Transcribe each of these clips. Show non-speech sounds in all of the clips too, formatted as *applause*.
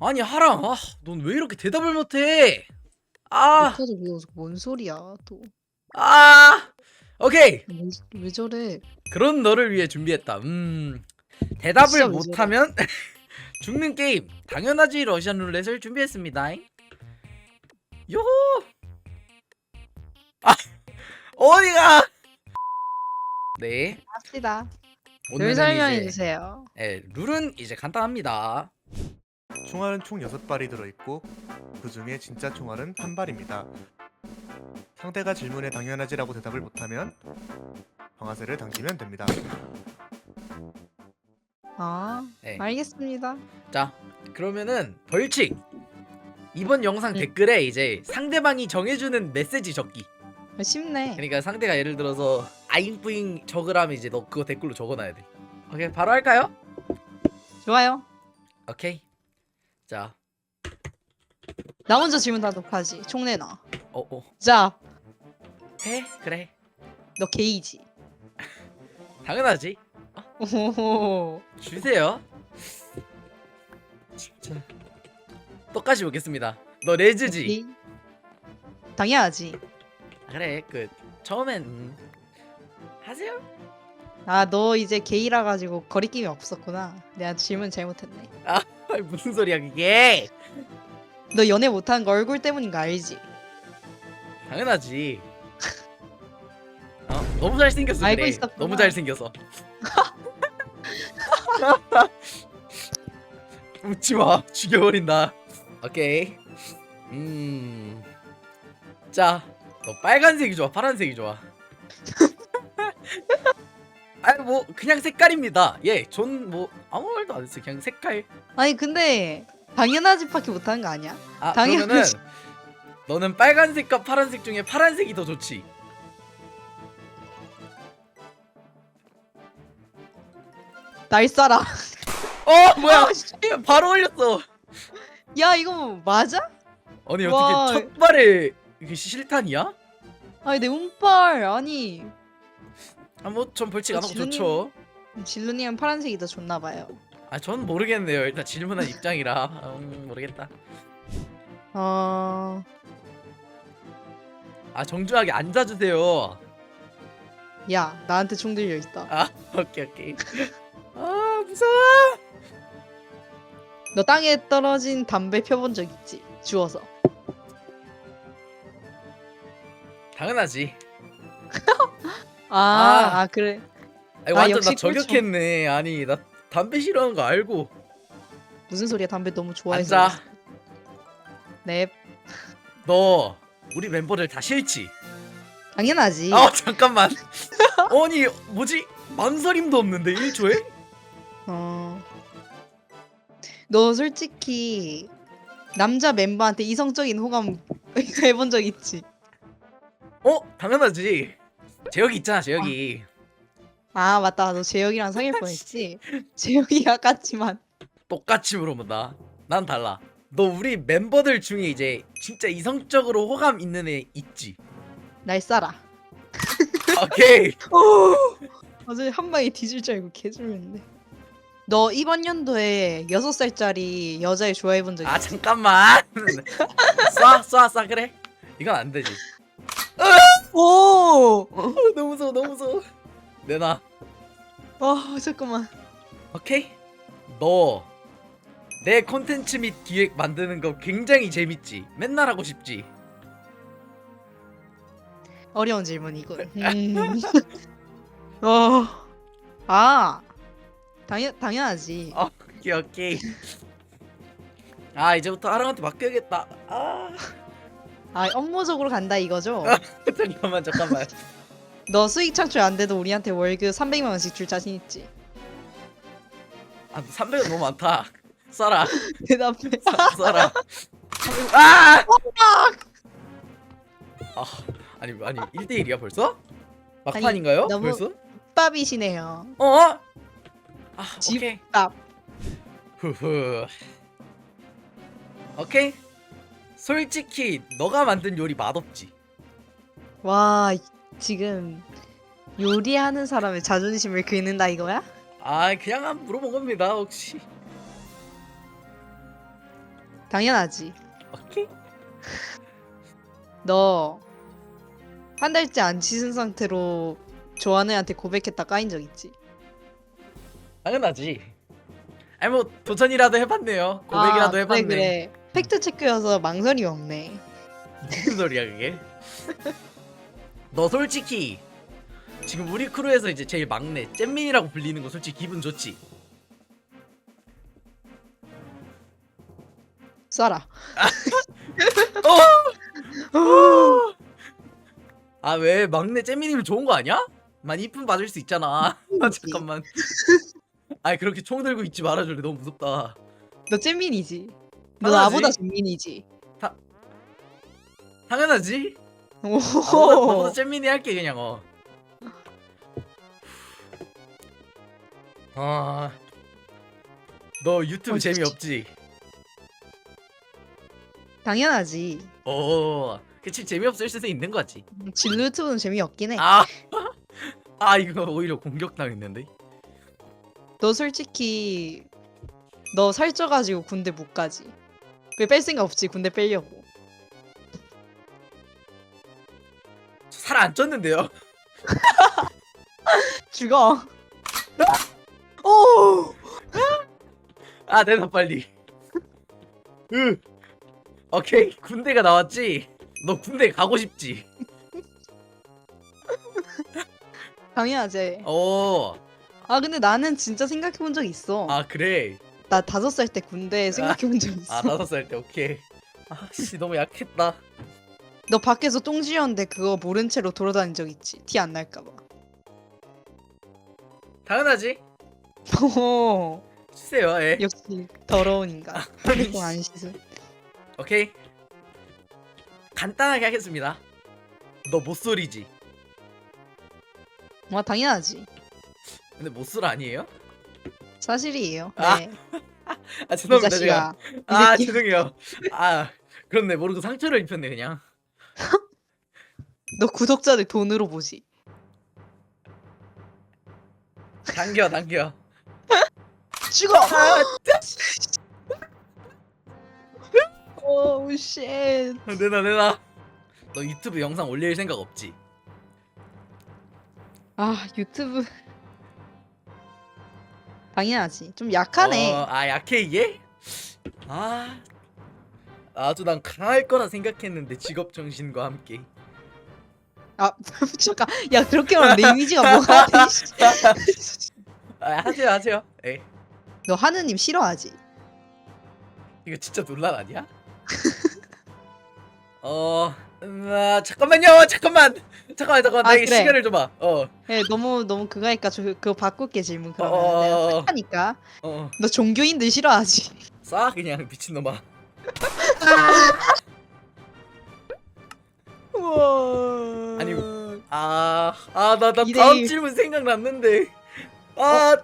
아니 하랑 아, 넌 왜 이렇게 대답을 못해? 아, 뭐, 뭔 소리야 또. 아, 오케이. 왜, 왜 저래? 그런 너를 위해 준비했다. 음, 대답을 진짜 못하면 *laughs* 죽는 게임. 당연하지 러시안 룰렛을 준비했습니다. 요. 아, 어디가? 네, 합시다. 룰 오늘은 설명해 이제 주세요. 네, 룰은 이제 간단합니다. 총알은 총 6발이 들어있고 그 중에 진짜 총알은 한 발입니다. 상대가 질문에 당연하지라고 대답을 못하면 방아쇠를 당기면 됩니다. 아, 네. 알겠습니다. 자, 그러면은 벌칙. 이번 영상 네. 댓글에 이제 상대방이 정해주는 메시지 적기. 아, 쉽네. 그러니까 상대가 예를 들어서 아잉뿌잉 적으라면 이제 너 그거 댓글로 적어놔야 돼. 오케이, 바로 할까요? 좋아요. 오케이. 자, 나 먼저 질문하도록 하지. 총 내놔. 어, 어, 자, 해, 그래. 너 게이지. *laughs* 당연하지. 오호호. 주세요. 진짜. 똑같이 보겠습니다. 너 레즈지. 게이? 당연하지. 그래, 그 처음엔 음, 하세요. 아, 너 이제 게이라 가지고 거리낌이 없었구나. 내가 질문 잘못했네. 아이, *laughs* 무슨 소리야 그게? 너 연애 못한 거 얼굴 때문인 거 알지? 당연하지. 어? 너무 잘생겼어 알고 그래. 있었구나. 너무 잘생겨서. *laughs* 웃지 마. 죽여버린다. 오케이. 음. 자, 너 빨간색이 좋아, 파란색이 좋아. *laughs* 아니 뭐 그냥 색깔입니다. 예, 전 뭐 아무 말도 안 했어요. 그냥 색깔. 아니 근데 당연하지 밖에 못하는 거 아니야? 아 당연히- 그러면은 너는 빨간색과 파란색 중에 파란색이 더 좋지. 날 쏴라. 어 뭐야? 아, 씨. 바로 올렸어. 야 이거 뭐 맞아? 아니 와. 어떻게 첫 발에 이게 실탄이야? 아니 내 운빨 아니 아뭐전 벌칙 안 하고 지훈이- 좋죠. 진루님은 파란색이 더 좋나 봐요. 아 전 모르겠네요. 일단 질문한 입장이라 음, 모르겠다. 어, 아 정중하게 앉아주세요. 야 나한테 총 들려 있다. 아 *laughs* 오케이 오케이. 아 무서워. 너 땅에 떨어진 담배 펴본 적 있지? 주워서. 당연하지. 아, 아. 아, 그래. 아니, 아, 완전 역시 나 저격했네. 아니 나 담배 싫어하는 거 알고. 무슨 소리야? 담배 너무 좋아해서. 앉아. 네, 너 우리 멤버들 다 싫지? 당연하지. 아 잠깐만. *laughs* 아니 뭐지? 망설임도 없는데 1초에? 어. 너 솔직히 남자 멤버한테 이성적인 호감 *laughs* 해본 적 있지? 어 당연하지. 재혁이 있잖아 재혁이. 아 맞다. 너 재혁이랑 사귈 뻔했지. 재혁이가 같지만. 똑같이 물어본다. 난 달라. 너 우리 멤버들 중에 이제 진짜 이성적으로 호감 있는 애 있지? 날 쏴라. 오케이. 어제 한 방에 뒤질 줄 알고 개줄였는데. 너 이번 연도에 6살짜리 여자애 좋아해 본 적 있지? 아 잠깐만. *laughs* 쏴 쏴 쏴 그래. 이건 안 되지. 오! 어, 너무 무서워 너무 무서워. 내놔. 아 잠깐만. 오케이. 너. 내 콘텐츠 및 기획 만드는 거 굉장히 재밌지. 맨날 하고 싶지. 어려운 질문이군. *laughs* 음. 어. 아. 당연 당연하지. 어, 오케이 오케이. 아 이제부터 하랑한테 맡겨야겠다. 아 아, 업무적으로 간다 이거죠? 잠깐만 잠깐만. *laughs* 너 수익 창출 안 돼도 우리한테 월급 300만 원씩 줄 자신 있지? 아 300원 너무 많다. 쏴라. 대답해. 쏴- 쏴라. 아! 아 아니 아니 1대 1이야 벌써? 막판인가요? 너무- 벌써? 밥이시네요. 어? 아 집- 오케이. 밥. 후후. 오케이. 솔직히 너가 만든 요리 맛없지. 와, 이- 지금 요리하는 사람의 자존심을 긁는다 이거야? 아 그냥 한 물어본 겁니다 혹시. 당연하지. 오케이. 너 한 달째 안 씻은 상태로 애한테 고백했다 까인 적 있지? 당연하지. 아니 뭐 도전이라도 해봤네요. 고백이라도 아, 그래, 해봤네. 그래. 팩트 체크여서 망설이 없네. 무슨 소리야 그게? 너 솔직히 지금 우리 크루에서 이제 제일 막내 잼민이라고 불리는 거 솔직히 기분 좋지? 쏴라. 아 왜 막내 잼민이면 좋은 거 아니야? 많이 이쁨 받을 수 있잖아. *laughs* 아, 잠깐만. 아니 그렇게 총 들고 있지 말아줄래 너무 무섭다. 너 잼민이지? 너 당연하지. 나보다 잼민이지? 당연하지. 오. 나보다, 나보다 잼민이 할게 그냥 어. 아. 너 유튜브 어, 진짜. 재미없지? 당연하지. 오. 그치 재미없을 수도 있는 거지. 진루 유튜브는 재미없긴 해. 아. *laughs* 아 이거 오히려 공격당했는데. 너 솔직히 너 살쪄가지고 군대 못 가지. 왜 뺄 생각 없지 군대 빼려고. 살 안 쪘는데요? *laughs* 죽어. 오. 아 내놔 빨리. 으. 오케이 군대가 나왔지. 너 군대 가고 싶지? 당연하지. 오. 아 근데 나는 진짜 생각해 본 적 있어. 아 그래. 나 다섯 살 때 군대 생각해 본 적 있어. 아 다섯 살 때 오케이. 아씨 너무 약했다. 너 밖에서 똥 지렸는데 그거 모른 채로 돌아다닌 적 있지? 티 안 날까봐. 당연하지. *laughs* 오, 주세요. 예. 역시 더러운 인간. *laughs* 핸드폰 안 씻음. 오케이. 간단하게 하겠습니다. 너 못소리지? 와 당연하지. 근데 못소리 아니에요? 사실이에요. 아, 네. 아이 죄송합니다 제가. 자식아. 아 새끼. 죄송해요. 아 그렇네 모르고 상처를 입혔네 그냥. *laughs* 너 구독자들 돈으로 보지. 당겨 당겨. 죽어. 오 쉣. 내놔 내놔. 너 유튜브 영상 올릴 생각 없지? 아 유튜브. 당연하지. 좀 약하네. 어, 아 약해 이게? 아 아주 난 강할 거라 생각했는데 직업 정신과 함께. 아 *laughs* 잠깐. 야 그렇게 말하면 내 이미지가 뭐가 돼? 씨. *laughs* *laughs* 아 하세요 하세요. 에 너 하느님 싫어하지? 이거 진짜 논란 아니야? 어, 음, 아, 잠깐만요, 잠깐만, 잠깐만, 잠깐만, 아, 나에게 그래. 시간을 줘봐. 어, 예, 너무 너무 그거니까 저 그거 바꿀게 질문 그러면 어. 내가 딱 하니까 어, 너 종교인들 싫어하지? 쏴 그냥 미친놈아. *laughs* 우와. 아니, 아, 아, 나, 나 이대 다음 일. 질문 생각났는데. 아,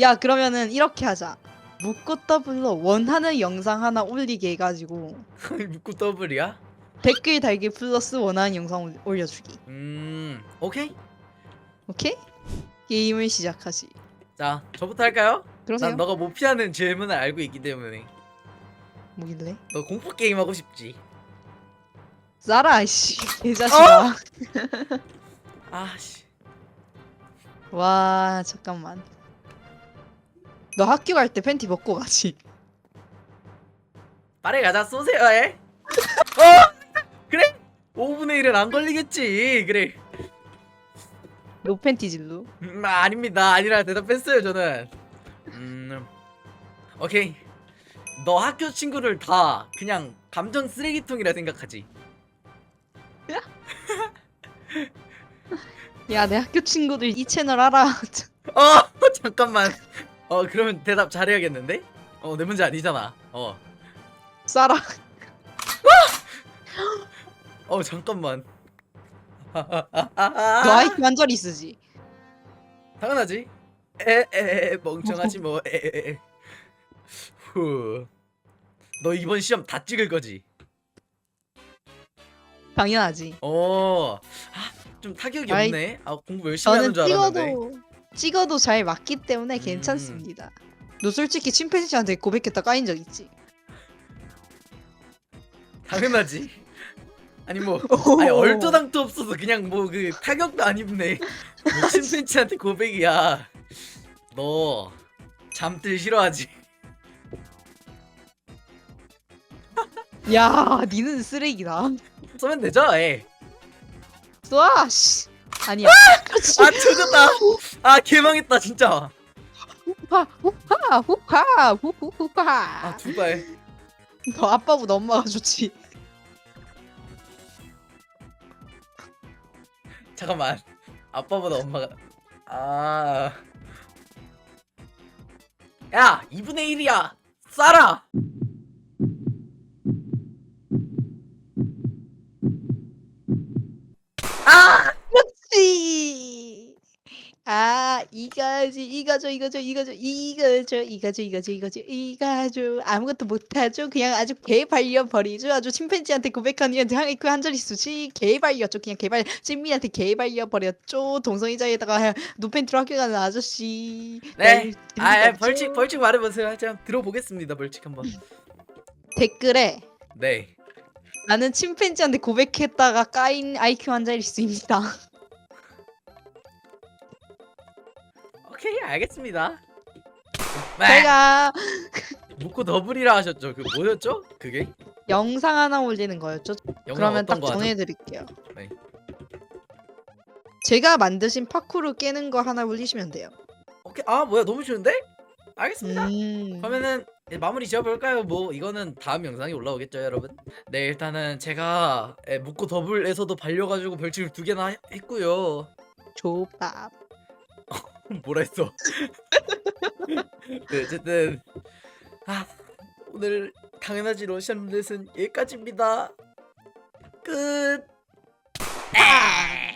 야 그러면은 이렇게 하자. 묻고 더블로 원하는 영상 하나 올리게 해가지고 *laughs* 묻고 더블이야? 댓글 달기 플러스 원하는 영상 올- 올려주기. 음, 오케이. 오케이? 게임을 시작하지. 자, 저부터 할까요? 그러세요? 난 너가 못 피하는 질문을 알고 있기 때문에. 뭐길래? 너 공포 게임 하고 싶지? 쏴라 이씨 개자식아. *laughs* 아, 씨. 와 잠깐만. 너 학교 갈 때 팬티 벗고 가지. 빠르게 가자, 쏘세요, 에. *laughs* 어. 5분의 1은 안 걸리겠지. 그래. 노 팬티 질로. 음, 아, 아닙니다. 아니라 대답했어요, 저는. 음, 오케이. 너 학교 친구를 다 그냥 감정 쓰레기통이라 생각하지. *laughs* 야 내 학교 친구들 이 채널 알아. *laughs* 어, 잠깐만. 어, 그러면 대답 잘해야겠는데? 어, 내 문제 아니잖아. 어, 쏴라. *laughs* 어, 잠깐만. 너 아이큐 한 자리 쓰지. 당연하지. 에에 멍청하지 뭐. 에에에. 후. 너 이번 시험 다 찍을 거지? 당연하지. 어. 아, 좀 타격이 아이, 없네. 아, 공부 열심히 저는 하는 줄 알았는데. 찍어도 찍어도 잘 맞기 때문에 음. 괜찮습니다. 너 솔직히 침팬지한테 고백했다 까인 적 있지? 당연하지. 아니 뭐 *laughs* 아니 얼토당토 없어서 그냥 뭐 그 타격도 안 입네. *laughs* 뭐 침팬치한테 고백이야. 너 잠들 싫어하지? *laughs* 야, 니는 쓰레기다. 쏘면 되죠? 에. 쏴, 씨. 아니야. 그렇지. 아 조졌다. 아 개망했다 진짜. 후파, 후파, 후파, 후후, 후파. 아 두발. 너 아빠보다 엄마가 좋지. 잠깐만. 아빠보다 엄마가 아. 야 2분의 1이야. 쏴라. 아! 그렇지. 아, 이거지, 이거죠, 이거죠, 이거죠, 이거죠, 이거죠, 이거죠, 이거죠, 이거죠. 아무것도 못하죠. 그냥 아주 개발려 버리죠. 아주 침팬지한테 고백한 이한테 항그한 자릿수지 개발렸죠. 그냥 개발 찐미한테 개발려 버렸죠. 동성애자에다가 노팬티로 학교 가는 아저씨. 네. 날 아, 벌칙? 벌칙 말해보세요. 제가 들어보겠습니다. 벌칙 한번. 댓글에 네. 나는 침팬지한테 고백했다가 까인 IQ 한 자릿수입니다. 오케이 알겠습니다. 네. 제가 묶고 더블이라 하셨죠? 그 뭐였죠? 그게 영상 하나 올리는 거였죠. 영상 그러면 어떤 딱 거 하죠? 정해드릴게요. 네. 제가 만드신 파쿠르 깨는 거 하나 올리시면 돼요. 오케이 아 뭐야 너무 쉬운데? 알겠습니다. 음. 그러면은 이제 마무리 지어볼까요? 뭐 이거는 다음 영상에 올라오겠죠, 여러분. 네 일단은 제가 예, 묶고 더블에서도 발려가지고 벌칙을 두 개나 해- 했고요. 조밥. *laughs* 뭐라 했어? 네 어쨌든 아 오늘 당연하지 러시안 룰렛은 여기까지입니다. 끝. 아!